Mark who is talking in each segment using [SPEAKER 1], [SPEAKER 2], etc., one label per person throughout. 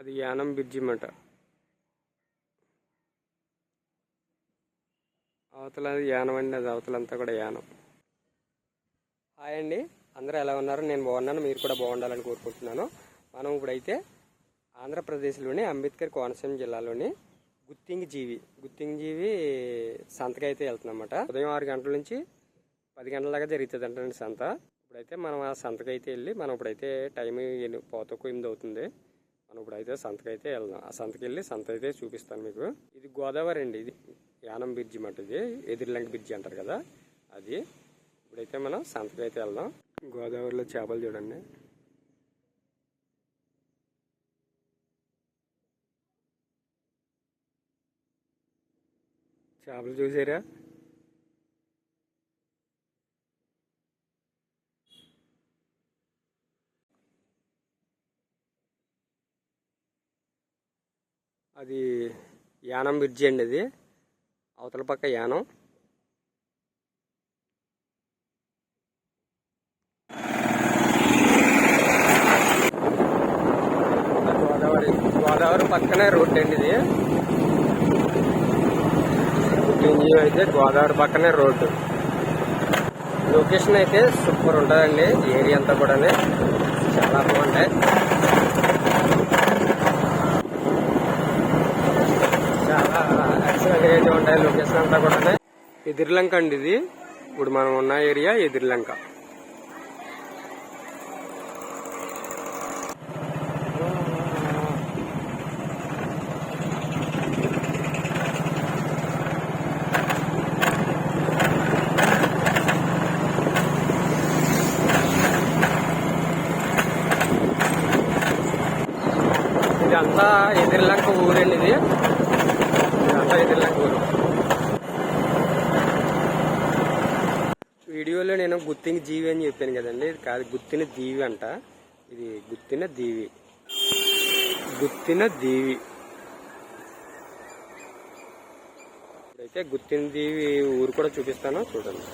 [SPEAKER 1] అది యానం బ్రిడ్జి అన్నమాట అవతల యానం అండి అది అవతలంతా కూడా యానం. హాయ్ అండి. అందరూ ఎలా ఉన్నారు? నేను బాగున్నాను. మీరు కూడా బాగుండాలని కోరుకుంటున్నాను. మనం ఇప్పుడైతే ఆంధ్రప్రదేశ్లోని అంబేద్కర్ కోనసీమ జిల్లాలోని గుత్తింగ్ జీవి గుత్తింగ్ జీవి సంతకి అయితే వెళ్తున్నాం ఉదయం ఆరు గంటల నుంచి పది గంటల దాకా జరుగుతుంది అంటండి సంత. ఇప్పుడైతే మనం ఆ సంతకైతే వెళ్ళి మనం ఇప్పుడైతే టైం పోతకు ఎనిమిది అవుతుంది. మనం ఇప్పుడైతే అయితే సంతకైతే వెళ్దాం. ఆ సంతకి వెళ్ళి సంత అయితే చూపిస్తాను మీకు. ఇది గోదావరి అండి ఇది. యానం బ్రిడ్జి మాట ఇది. ఎదిరిలంక బ్రిడ్జి అంటారు కదా అది. ఇప్పుడైతే మనం సంతకి అయితే వెళ్దాం. గోదావరిలో చేపలు చూడండి. చేపలు చూసారా? అది యానం బ్రిడ్జి అండి అది. అవతల పక్క యానం. గోదావరి గోదావరి పక్కనే రోడ్ అండి ఇది. ఇంజిన్ అయితే గోదావరి పక్కనే రోడ్డు లొకేషన్ అయితే సూపర్ ఉంటుందండి. ఏరియా అంతా కూడా చాలా బాగుంటాయి చాలా ఎక్సలెంట్ అయితే ఉంటాయి లొకేషన్ అంతా కూడా ఎదిరిలంక అండి ఇది. ఇప్పుడు మనం ఉన్న ఏరియా ఎదిరిలంక. ఇదంతా ఎదిరిలంక ఊరండి ఇది. వీడియోలో నేను గుత్తిన జీవి అని చెప్పాను కదండి. ఇది కాదు గుత్తిన దీవి అంట. ఇది గుత్తిన దీవి. గుత్తిన దీవి. ఇప్పుడైతే గుత్తిన దీవి ఊరు కూడా చూపిస్తాను చూడండి.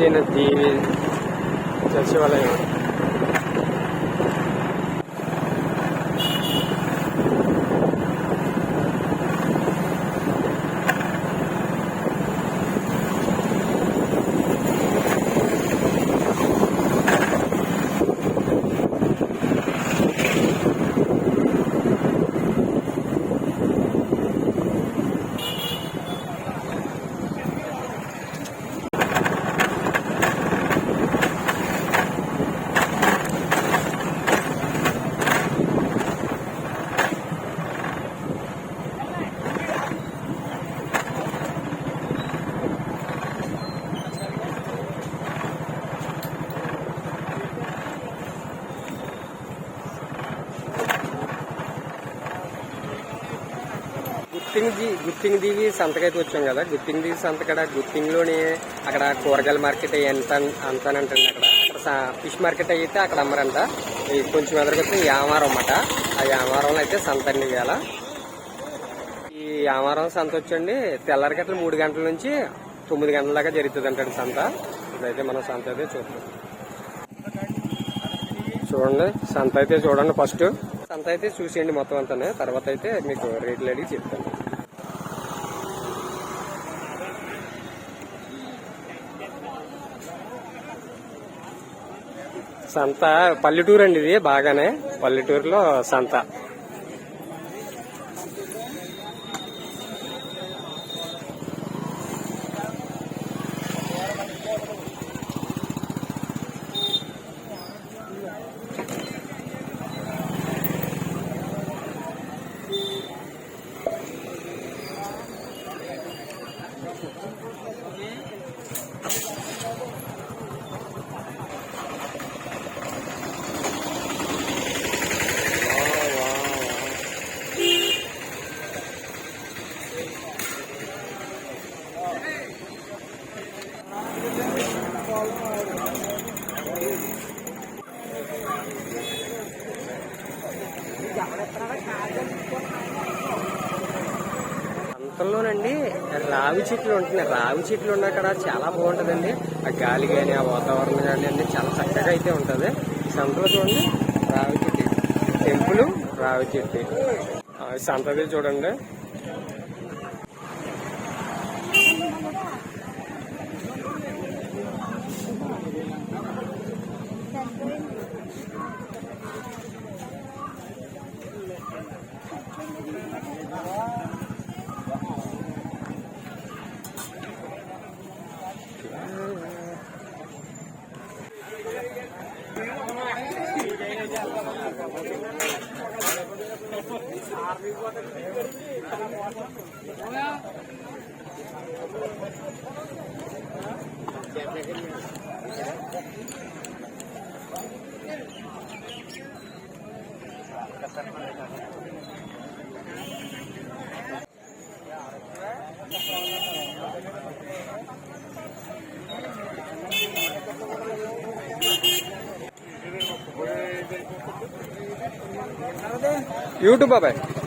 [SPEAKER 1] గుత్తిన దీవి సచివాలయం గుత్తింగ్ జీ దీవి సంతకైతే వచ్చాం కదా. గుత్తింగ్ దీవి సంతకడ గుత్తింగ్లోని అక్కడ కూరగాయల మార్కెట్ ఎంత అంతానంటండి అక్కడ. అక్కడ ఫిష్ మార్కెట్ అయితే అక్కడ అమ్మరంట. ఇది కొంచెం ఎదురుకొస్తే యామారం అన్నమాట. ఆ వ్యామారంలో అయితే సంత అండి ఇవాళ ఈ వ్యామారం సంత వచ్చండి తెల్లారి గట్ల మూడు గంటల నుంచి తొమ్మిది గంటల దాకా జరుగుతుంది అంటాడు సంత. ఇప్పుడైతే మనం సంత అయితే చూద్దాం. చూడండి సంత అయితే చూడండి ఫస్ట్. సంత అయితే చూసేయండి మొత్తం అంతా తర్వాత అయితే మీకు రేట్లు అడిగి చెప్తాను. సంత పల్లెటూరు అండి ఇది బాగానే పల్లెటూరులో సంత. చెట్లు ఉంటున్నాయి. రావి చెట్లు ఉన్న అక్కడ చాలా బాగుంటుందండి. ఆ గాలి కానీ ఆ వాతావరణం కానీ అన్నీ చాలా చక్కగా అయితే ఉంటుంది. ఈ సంతలో చూడండి రావి చెట్టు. టెంపుల్ రావి చెట్టు. సంతది చూడండి. यूट्यूब पे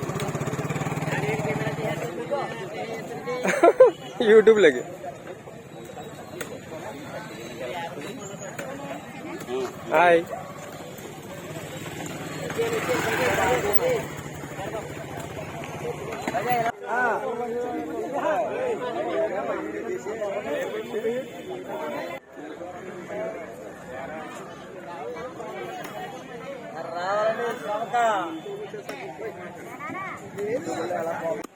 [SPEAKER 1] हाय
[SPEAKER 2] ఏమన్నా పని- పని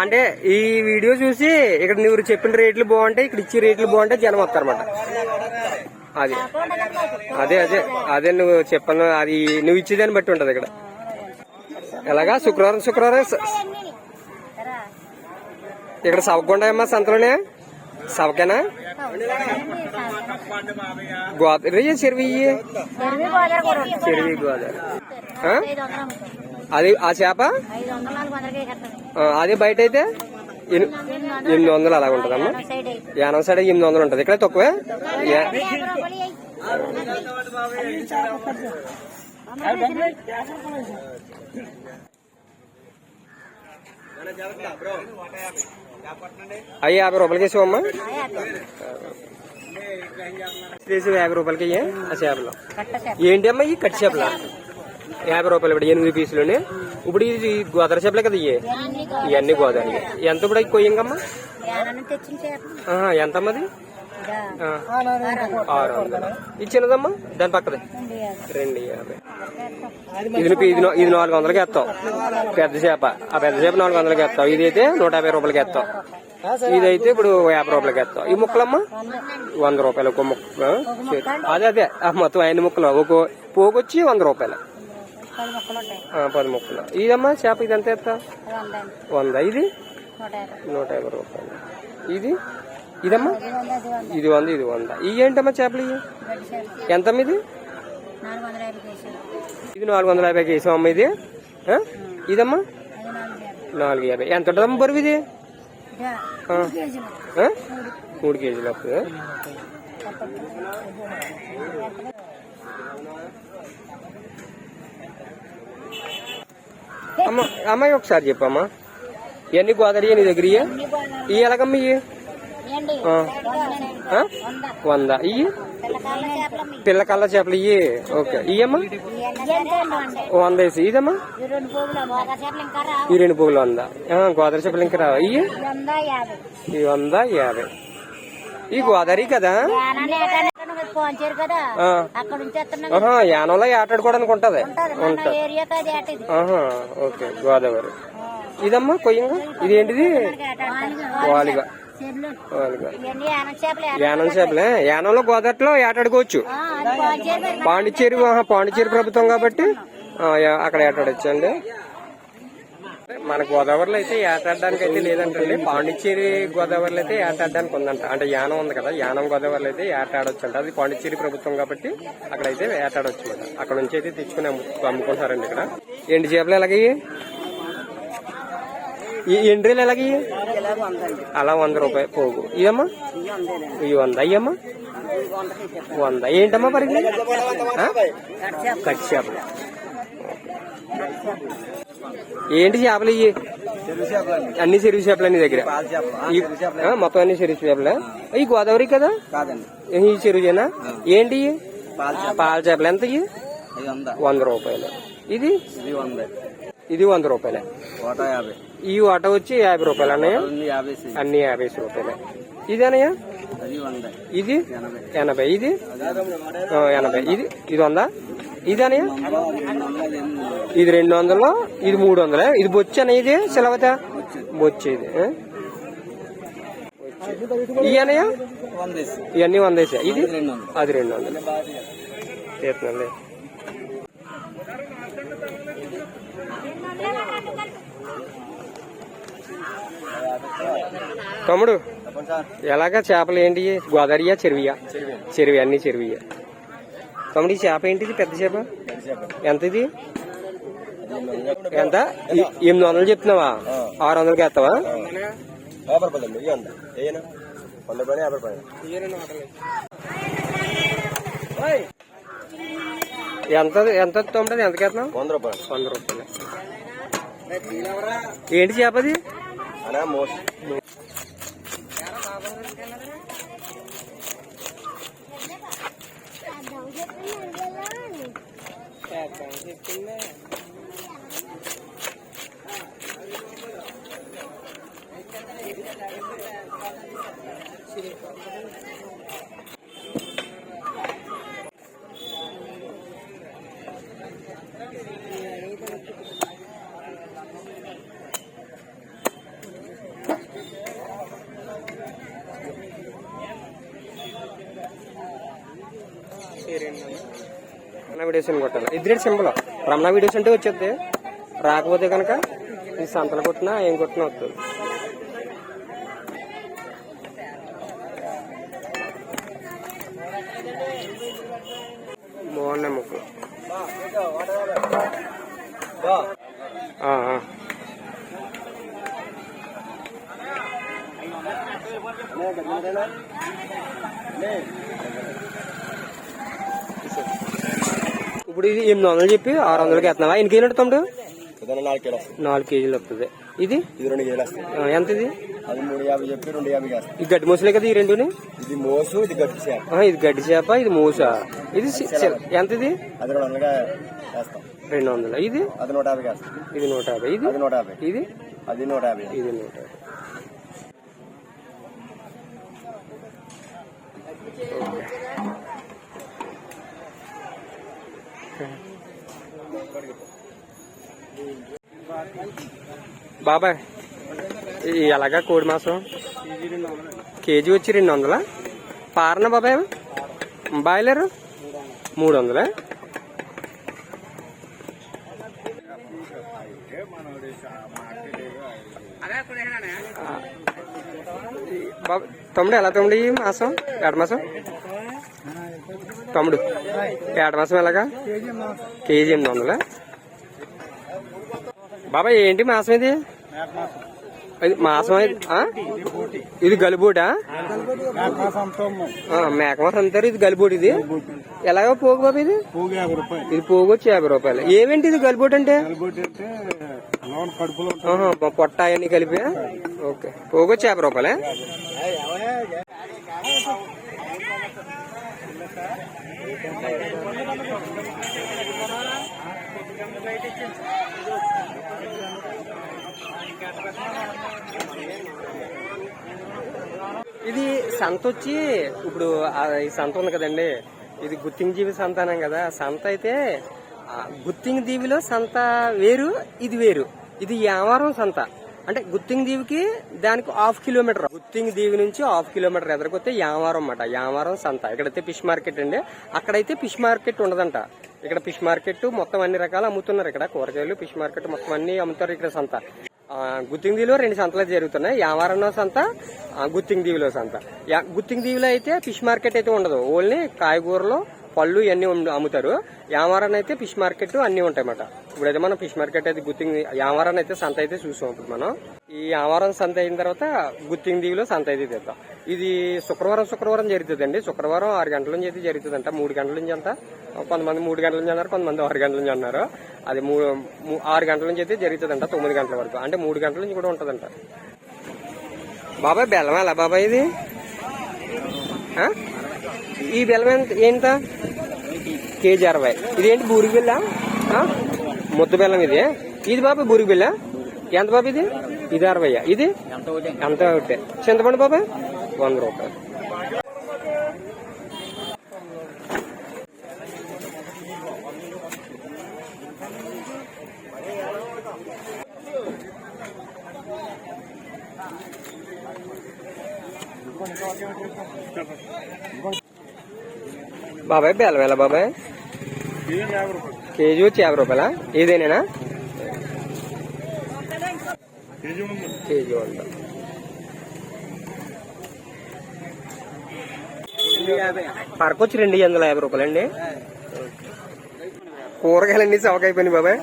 [SPEAKER 1] అంటే ఈ వీడియో చూసి ఇక్కడ నువ్వు చెప్పిన రేట్లు బాగుంటాయి ఇక్కడ ఇచ్చే రేట్లు బాగుంటాయి జనం వస్తారన్నమాట. అది. అదే అదే అదే నువ్వు చెప్పను అది నువ్వు ఇచ్చేదాన్ని బట్టి ఉంటది ఇక్కడ. ఎలాగా? శుక్రవారం శుక్రవారం. ఇక్కడ సవకుండాయమ్మా సంతలోనే? సవకేనా? గోదావరి చెరువు. చెరువు గోదావరి అది ఆ చేప అదే బయట అయితే ఎని- ఎనిమిది వందలు అలాగ ఉంటదమ్మా. యానం సైడ్ ఎనిమిది వందలు ఉంటది ఇక్కడ తక్కువే. అవి యాభై రూపాయలకి వేసావమ్మా
[SPEAKER 2] ఆ యాభై.
[SPEAKER 1] రూపాయలకి ఆ చేపలు. ఏంటి అమ్మా ఈ కట్టి చేపల యాభై రూపాయలు ఇప్పుడు ఎనిమిది పీసులని. ఇప్పుడు ఇది గోదావరి చేపలే కదా ఇవి
[SPEAKER 2] ఇవన్నీ గోదావరి.
[SPEAKER 1] ఎంత ఇప్పుడు అవి కొయ్యంగమ్మా?
[SPEAKER 2] యానాన్ని
[SPEAKER 1] ఎంతమ్మది
[SPEAKER 2] ఆరు.
[SPEAKER 1] వందలు. ఇది చిన్నదమ్మా? దాని పక్కది. రెండు యాభై. ఇది ఇది ఇది నాలుగు వందలకి వేస్తావు పెద్ద చేప. ఆ పెద్ద చేప నాలుగు వందలకి వేస్తావు ఇది అయితే నూట యాభై రూపాయలకి వేస్తావు ఇదైతే ఇప్పుడు యాభై రూపాయలకి వేస్తావు ఈ ముక్కలమ్మా? వంద రూపాయలు ఒక ముక్క. అదే అదే. మొత్తం ఐదు ముక్కలు. ఒక పోగొచ్చి వంద రూపాయలు.
[SPEAKER 2] పది ముక్కలు.
[SPEAKER 1] ఇదమ్మా చేప ఇది ఎంత
[SPEAKER 2] అది వంద.
[SPEAKER 1] ఇది?
[SPEAKER 2] నూట యాభై.
[SPEAKER 1] రూపాయలు. ఇది? ఇదమ్మా?
[SPEAKER 2] ఇది వంద
[SPEAKER 1] ఇది వంద. ఇవి ఏంటమ్మా చేపలు ఇవి? ఎంతమ్మా ఇది? ఇది నాలుగు వందల యాభై కేసు అమ్మ ఇది? ఇదమ్మా?
[SPEAKER 2] నాలుగు యాభై.
[SPEAKER 1] ఎంత ఉంటుందమ్మా బరువు ఇది? మూడు కేజీలు. వస్తుంది అమ్మ అమ్మాయి ఒకసారి చెప్పమ్మా. ఇవన్నీ గోదావరి నీ దగ్గర? ఇవి ఎలాగమ్మ ఇవి?
[SPEAKER 2] వంద
[SPEAKER 1] ఇవి
[SPEAKER 2] పిల్లకాయల చేపలు
[SPEAKER 1] పిల్ల కళ్ళ చేపలు ఇవి ఓకే. ఇయ్యమ్మా? వంద వేసి. ఇదమ్మా?
[SPEAKER 2] ఈ రెండు
[SPEAKER 1] పువ్వులు వంద. గోదావరి చేపలు ఇంకా రావు. ఇవి
[SPEAKER 2] వంద యాభై.
[SPEAKER 1] ఈ గోదావరి కదా? యానంలో ఆటాడుకోవడానికి ఉంటది
[SPEAKER 2] ఉంటది మన ఏరియాకి అది ఏట ఇది.
[SPEAKER 1] ఆహా ఓకే. గోదావరి. ఇదమ్మా కొయ్యంగా? వాలిగా.
[SPEAKER 2] చెర్లు
[SPEAKER 1] వాలిగా
[SPEAKER 2] యానం చేపలు యానం.
[SPEAKER 1] యానం చేపలే. యానంలో గోదావరిలో ఏటాడుకోవచ్చు. పాండిచ్చేరి పాండిచ్చేరి ప్రభుత్వం కాబట్టి అక్కడ ఏటాడొచ్చండి మన గోదావరిలో అయితే ఏటాడడానికి అయితే లేదంటండి. పాండిచ్చేరి గోదావరిలో అయితే ఏటాడడానికి ఉందంట. అంటే యానం ఉంది కదా యానం గోదావరిలో అయితే ఏటాడొచ్చు అంట అది పాండిచ్చేరి ప్రభుత్వం కాబట్టి అక్కడైతే ఏటాడొచ్చు అంట అక్కడ నుంచి అయితే తెచ్చుకుని అమ్ముకుంటారండి ఇక్కడ. ఎండు చేపలు ఎలాగే ఈ ఎండ్రీలు ఎలాగే అలా వంద రూపాయలు పోగు. ఇదమ్మా ఇవి వంద. అయ్యమ్మా? వంద. ఏంటమ్మా పరిగి కట్ చేపలు. ఏంటి చేపలు ఇవి అన్ని చెరువు చేపలు నీ దగ్గర? మొత్తం అన్ని చెరువు చేపలే? ఈ గోదావరి కదా?
[SPEAKER 3] కాదండి.
[SPEAKER 1] ఈ చెరువుజేనా ఏంటి?
[SPEAKER 3] పాల చేప.
[SPEAKER 1] పాల చేపలు ఎంత ఇవి?
[SPEAKER 3] వంద.
[SPEAKER 1] రూపాయలు. ఇది?
[SPEAKER 3] ఇది వంద.
[SPEAKER 1] రూపాయలే. ఈ ఆట వచ్చి యాభై రూపాయలు అన్నయ్య? అన్ని యాభై రూపాయలే. ఇది అన్నయ్య? ఇది?
[SPEAKER 3] ఎనభై.
[SPEAKER 1] ఇది? ఎనభై. ఇది? ఇది వందా? ఇది అన్నయ్య
[SPEAKER 3] రెండు వందలు ఎనిమిది
[SPEAKER 1] ఇది రెండు వందలు ఇది మూడు వందలే ఇది బొచ్చు అన్న ఇది సిలవత? బొచ్చు ఇది ఆ? ఈ అన్నయ్య?
[SPEAKER 3] వంద వేసి.
[SPEAKER 1] ఇవన్నీ వందేసా? ఇది? అది రెండు వందలు చేస్తున్నాండి తమ్ముడు ఎలాగా చేపలు ఏంటి? గోదావరియా చెరువియా చెరువి అన్ని చెరువియా తమ్ముడు ఈ చేప ఏంటిది? పెద్ద చేప? ఎంత? ఇది ఎంత ఎనిమిది వందలు చెప్తున్నావా? ఆరు వందలకి వేస్తావా?
[SPEAKER 3] యాభై రూపాయలు వంద రూపాయలు యాభై రూపాయలు
[SPEAKER 1] ఎంత ఎంత తమ్ముడు ఎంతకి వేస్తున్నావు?
[SPEAKER 3] వంద రూపాయలు.
[SPEAKER 1] వంద రూపాయలు. ఏంటి చేప అది
[SPEAKER 3] అలా మోస్ట్
[SPEAKER 1] ಇದ್ದಿಲ್ಲ వీడియోస్ అని కొట్టాలి ఇద్దరు సింబల్. రమణ వీడియోస్ అంటే వచ్చేది. రాకపోతే కనుక ఈ సంతలు కొట్టినా ఏం కొట్టినా వస్తుంది బాగున్నాయి ముక్కు ఆ, ఇప్పుడు ఇది ఎనిమిది వందలు చెప్పి ఆరు వందలకి వేస్తున్నావా? ఎన్ని కేజీలు తమ్ముడు?
[SPEAKER 3] నాలుగు
[SPEAKER 1] కేజీలు వస్తుంది. ఇది?
[SPEAKER 3] ఇది రెండు
[SPEAKER 1] ఎంత ఇది
[SPEAKER 3] రెండు
[SPEAKER 1] ఈ గడ్డి మూసలే కదా ఈ రెండుని?
[SPEAKER 3] ఇది మోసు ఇది గట్టి చేప.
[SPEAKER 1] ఇది గడ్డి చేప ఇది మూస. ఇది ఎంత ఇది
[SPEAKER 3] రెండు
[SPEAKER 1] రెండు వందలు. ఇది?
[SPEAKER 3] అది నూట యాభై
[SPEAKER 1] ఇది నూట యాభై. ఇది?
[SPEAKER 3] నూట యాభై.
[SPEAKER 1] ఇది?
[SPEAKER 3] అది నూట యాభై.
[SPEAKER 1] ఇది నూట యాభై. బాబాయ్ ఎలాగా కోడి మాసం? కేజీ వచ్చి రెండు వందలా? పారన బాబాయ్? బాయిలరు? మూడు వందలా? తమ్ముడు ఎలా తమ్ముడు ఈ మాసం? ఏడ మాసం? తమ్ముడు ఏడ మాసం ఎలాగా? కేజీ ఎనిమిది వందలా? బాబాయ్ ఏంటి మాసం ఇది? అది మాసం ఇది? ఇది గలుబోటా? మేక మాసం అంటారు ఇది గలుబోటు ఇది. ఎలాగో పోగు బాబు ఇది? ఇది పోగు వచ్చి యాభై రూపాయలు. ఏమేంటి ఇది గలుబోటు అంటే? పొట్ట అవన్నీ కలిపి ఓకే. పోగు వచ్చి యాభై రూపాయలే? ఇది సంత వచ్చి ఇప్పుడు ఈ సంత ఉంది కదండి. ఇది గుత్తింగ్ జీవి సంతానం కదా. సంత అయితే గుత్తింగ్ దీవిలో సంత వేరు ఇది వేరు. ఇది యావారం సంత. అంటే గుత్తింగ్ దీవికి దానికి హాఫ్ కిలోమీటర్. గుత్తింగ్ దీవి నుంచి హాఫ్ కిలోమీటర్ ఎదురుకొస్తే యావారం అన్నమాట. యావారం సంత. ఇక్కడైతే ఫిష్ మార్కెట్ అండి. అక్కడైతే ఫిష్ మార్కెట్ ఉండదంట. ఇక్కడ ఫిష్ మార్కెట్ మొత్తం అన్ని రకాలు అమ్ముతున్నారు ఇక్కడ. కూరగాయలు ఫిష్ మార్కెట్ మొత్తం అన్ని అమ్ముతారు ఇక్కడ సంత. గుత్తింగ్దీవిలో రెండు సంతలు జరుగుతున్నాయి. యావారంలో సంత గుత్తింగ్దీవిలో సంత. యా- అయితే ఫిష్ మార్కెట్ అయితే ఉండదు. ఓన్లీ కాయగూరలు పళ్ళు ఇవన్నీ అమ్ముతారు. యామారాన్ని అయితే ఫిష్ మార్కెట్ అన్ని ఉంటాయి అన్నమాట ఇప్పుడైతే మనం ఫిష్ మార్కెట్ అయితే గుత్తింగ్ యామారాన్ని అయితే సంత అయితే చూసాం ఇప్పుడు మనం. ఈ యామారం సంత అయిన తర్వాత గుత్తింగ్ దీవిలో సంత అయితే తెద్దాం ఇది శుక్రవారం శుక్రవారం జరుగుతుందండి. శుక్రవారం ఆరు గంటల నుంచి అయితే జరుగుతుందంట. మూడు గంటల నుంచి అంతా. కొంతమంది మూడు గంటల నుంచి అన్నారు కొంతమంది ఆరు గంటల నుంచి అన్నారు. అది మూడు ఆరు గంటల నుంచి అయితే జరుగుతుందంట తొమ్మిది గంటల వరకు. అంటే మూడు గంటల నుంచి కూడా ఉంటుందంట. బాబాయ్ బెల్లం ఎలా బాబాయ్ ఇది? ఈ బెల్లం ఎంత? ఏంట కేజీ అరవై. ఇదేంటి బూరికి బిల్ల? ముద్ద బెల్లం ఇది. ఇది బాబాయ్ బూరికి బిల్ల? ఎంత బాబు ఇది? ఇది అరవై. ఇది? ఎంత ఒకటే. చింతపండు బాబాయ్ వంద రూపాయలు. బాబాయ్ బెల్లం బాబాయ్?
[SPEAKER 4] యాభై రూపాయలు?
[SPEAKER 1] కేజీ వచ్చి యాభై రూపాయలా? ఏదేనేనా?
[SPEAKER 4] కేజీ ఉంది
[SPEAKER 1] కేజీ పరకొచ్చి రెండు వందల యాభై రూపాయలండి. కూరగాయలన్నీ చవక అయిపోయినాయి బాబాయ్.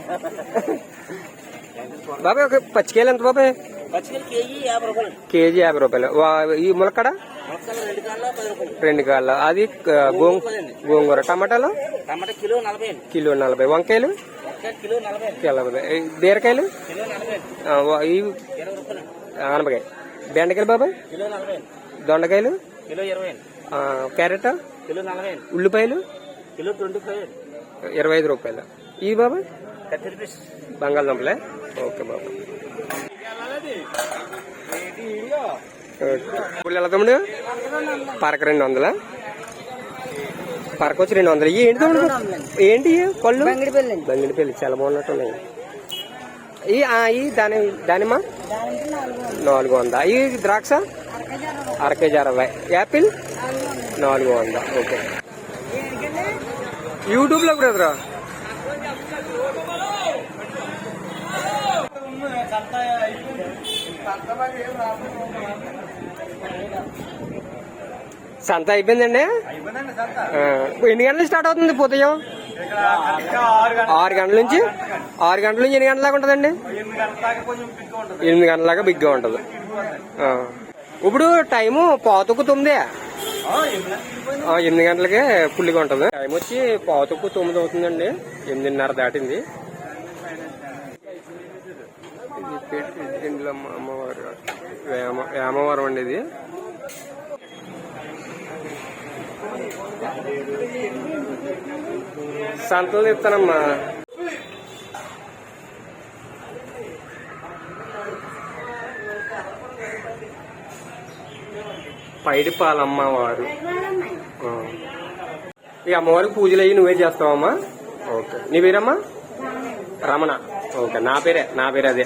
[SPEAKER 1] బాబాయ్ ఒక పచ్చికాయలు ఎంత బాబాయ్?
[SPEAKER 3] కేజీ యాభై రూపాయలు.
[SPEAKER 1] ఈ ములక్కడ?
[SPEAKER 3] రెండు కాళ్ళ
[SPEAKER 1] అది గోంగూర టమాటాలు?
[SPEAKER 3] టమాటా కిలో నలభై
[SPEAKER 1] వంకాయలు?
[SPEAKER 3] నలభై
[SPEAKER 1] బీరకాయలు? ఈ ఆనపకాయ బెండకాయలు బాబాయ్ దొండకాయలు? క్యారెట్? ఉల్లిపాయలు? ఇరవై ఐదు రూపాయలు. ఈ బాబాయ్
[SPEAKER 3] థర్టీ రూపీస్
[SPEAKER 1] బంగాళదుంపలే? ఓకే బాబాయ్ ఇప్పుడు ఎలా తమ్ముడు? పరక రెండు వందల? పరక వచ్చి రెండు వందలు. ఏంటి తమ్ముడు? ఏంటి? పళ్ళు? బంగిడి పెళ్ళి చాలా బాగున్నట్టు ఉన్నాయి ఈ దాని దానిమ్మ? నాలుగు వంద. ఈ ద్రాక్ష? అర కేజీ అరవై. యాపిల్? నాలుగు వంద. ఓకే. యూట్యూబ్లో కూడా ఎదురా సంత అయిపోయిందండి? ఎన్ని గంటలు స్టార్ట్ అవుతుంది ఉదయం ఆరు గంటల నుంచి? ఆరు గంటల నుంచి ఎన్ని గంటల దాకా ఉంటుందండి? ఎనిమిది గంటల దాకా బిగ్గా ఉంటుంది. ఇప్పుడు టైము పాతకు తొమ్మిదే ఎనిమిది గంటలకే ఫుల్గా ఉంటుంది. టైం వచ్చి పాతకు తొమ్మిది అవుతుందండి. ఎనిమిదిన్నర దాటింది. మా అమ్మవారు వేమ వేమవరం అండి ఇది. సంతలు ఇస్తానమ్మా పైడి పాలమ్మవారు ఆ. ఈ అమ్మవారికి పూజలు అయ్యి నువ్వే చేస్తావమ్మా? ఓకే. నీ పేరమ్మా? రమణ. ఓకే. నా పేరే నా పేరే అదే.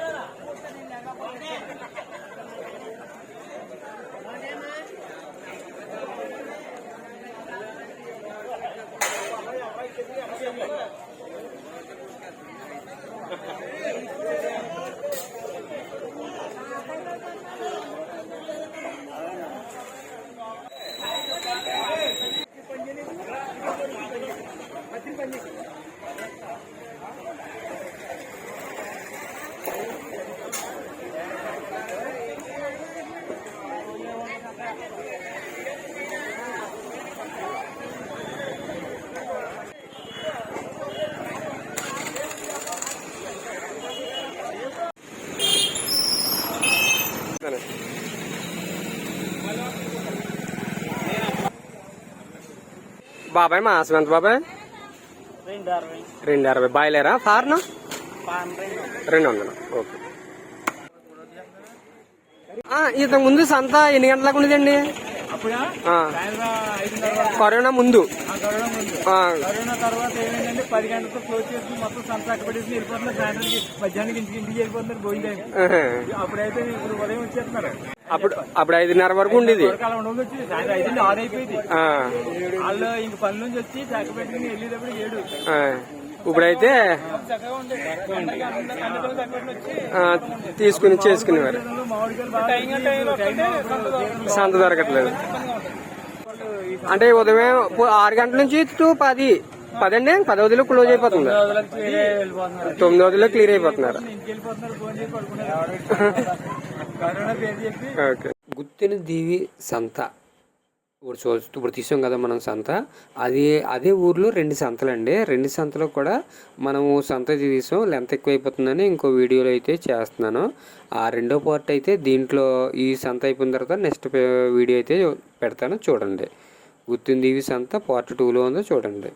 [SPEAKER 1] బాబాయ్ మాసం ఎంత బాబాయ్?
[SPEAKER 3] రెండు అరవై.
[SPEAKER 1] బాయిలేరా? ఫార్నా?
[SPEAKER 3] రెండు
[SPEAKER 1] వందలు. ఓకే. ఆ, ఇంతకు ముందు సంత ఎన్ని గంటలకు ఉండేదండి? కరోనా ముందు.
[SPEAKER 4] కరోనా ముందు.
[SPEAKER 1] ఆ,
[SPEAKER 4] కరోనా తర్వాత ఏమైందంటే పది గంటలతో క్లోజ్ చేసి మొత్తం సంత అక్కడేసి వెళ్ళిపోతున్నారు. సాయంత్రం మధ్యాహ్నానికి ఇంటికి ఇంటికి వెళ్ళిపోతున్నారు భోజనం
[SPEAKER 1] ఆహా.
[SPEAKER 4] అప్పుడైతే ఇప్పుడు ఉదయం వచ్చేస్తున్నారు.
[SPEAKER 1] అప్పుడు అప్పుడు ఐదున్నర వరకు ఉండేది. ఇప్పుడైతే తీసుకుని చేసుకునేవారు.
[SPEAKER 4] సంత
[SPEAKER 1] దొరకట్లేదు. అంటే ఉదయం ఆరు గంటల నుంచి టు పది. పదండి పది వదిలో క్లోజ్ అయిపోతుంది. తొమ్మిది వదిలో క్లియర్ అయిపోతున్నారు. గుత్తిన దీవి సంత. ఇప్పుడు చూ ఇప్పుడు తీసాం కదా మనం సంత. అది అదే ఊర్లో రెండు సంతలండి. రెండు సంతలో కూడా మనము సంత తీసాం. లెంత్ ఎక్కువ అయిపోతుందని ఇంకో వీడియోలో అయితే చేస్తున్నాను. ఆ రెండో పార్ట్ అయితే దీంట్లో ఈ సంత అయిపోయిన తర్వాత నెక్స్ట్ వీడియో అయితే పెడతాను. చూడండి. గుత్తిన దీవి సంత పార్ట్ టూలో ఉందో చూడండి.